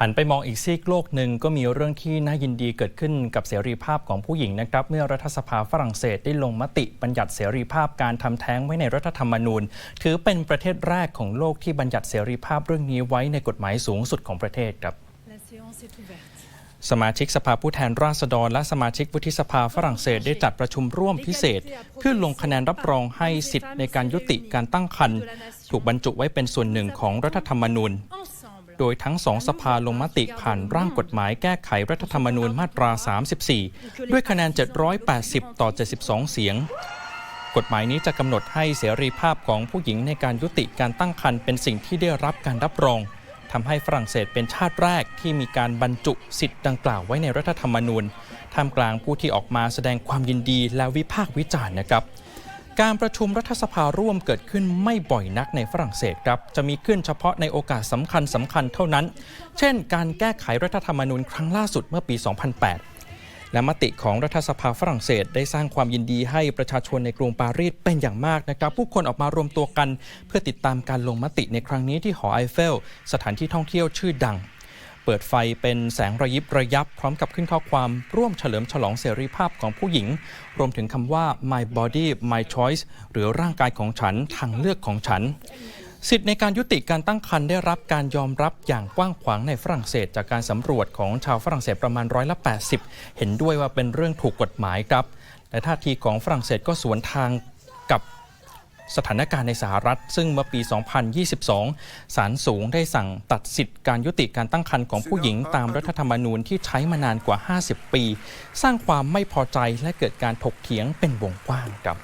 หันไปมองอีกซีกโลกหนึ่งก็มีเรื่องที่น่ายินดีเกิดขึ้นกับเสรีภาพของผู้หญิงนะครับ เมื่อรัฐสภาฝรั่งเศสได้ลงมติบัญญัติเสรีภาพการทำแท้งไว้ในรัฐธรรมนูญ ถือเป็นประเทศแรกของโลกที่บัญญัติเสรีภาพเรื่องนี้ไว้ในกฎหมายสูงสุดของประเทศครับสมาชิกสภาผู้แทนราษฎร และสมาชิกวุฒิสภาฝรั่งเศสได้จัดประชุมร่วมพิเศษ เพื่อลงคะแนนรับรองให้สิทธิ์ในการยุติการตั้งครรภ์ถูกบรรจุไว้เป็นส่วนหนึ่งของรัฐธรรมนูญ โดยทั้งสองสภาลงมติผ่านร่างกฎหมายแก้ไขรัฐธรรมนูญมาตรา 34 ด้วยคะแนน 780 ต่อ 72 เสียง กฎหมายนี้จะกำหนดให้เสรีภาพของผู้หญิงในการยุติการตั้งครรภ์เป็นสิ่งที่ได้รับการรับรองทำให้ฝรั่งเศสเป็นชาติแรกที่มีการบรรจุสิทธิ์ดังกล่าวไว้ในรัฐธรรมนูญท่ามกลางผู้ที่ออกมาแสดงความยินดีและวิพากษ์วิจารณ์นะครับ การประชุมรัฐสภาร่วมเกิดขึ้นไม่บ่อยนักในฝรั่งเศสครับ จะมีขึ้นเฉพาะในโอกาสสำคัญสำคัญเท่านั้น เช่น การแก้ไขรัฐธรรมนูญครั้งล่าสุดเมื่อปี 2008 และมติของรัฐสภาฝรั่งเศสได้สร้างความยินดีให้ประชาชนในกรุงปารีสเป็นอย่างมากนะครับ ผู้คนออกมารวมตัวกัน เพื่อติดตามการลงมติในครั้งนี้ที่หอไอเฟล สถานที่ท่องเที่ยวชื่อดัง เปิดไฟเป็นแสงระยิบระยับ พร้อมกับขึ้นข้อความร่วมเฉลิมฉลองเสรีภาพของผู้หญิง รวมถึงคำว่า my body my choice หรือร่างกายของฉันทางเลือกของฉัน สิทธิในการยุติการตั้งครรภ์ได้รับการยอมรับอย่างกว้างขวางในฝรั่งเศส จากการสำรวจของชาวฝรั่งเศสประมาณร้อยละ80 เห็นด้วยว่าเป็นเรื่องถูกกฎหมายครับ และท่าทีของฝรั่งเศสก็สวนทางกับ สถานการณ์ในสหรัฐ ซึ่งเมื่อปี 2022 ศาลสูงได้สั่งตัดสิทธิ์การยุติการตั้งครรภ์ของผู้หญิงตามรัฐธรรมนูญที่ใช้มานานกว่า 50 ปี สร้างความไม่พอใจและเกิดการถกเถียงเป็นวงกว้างครับ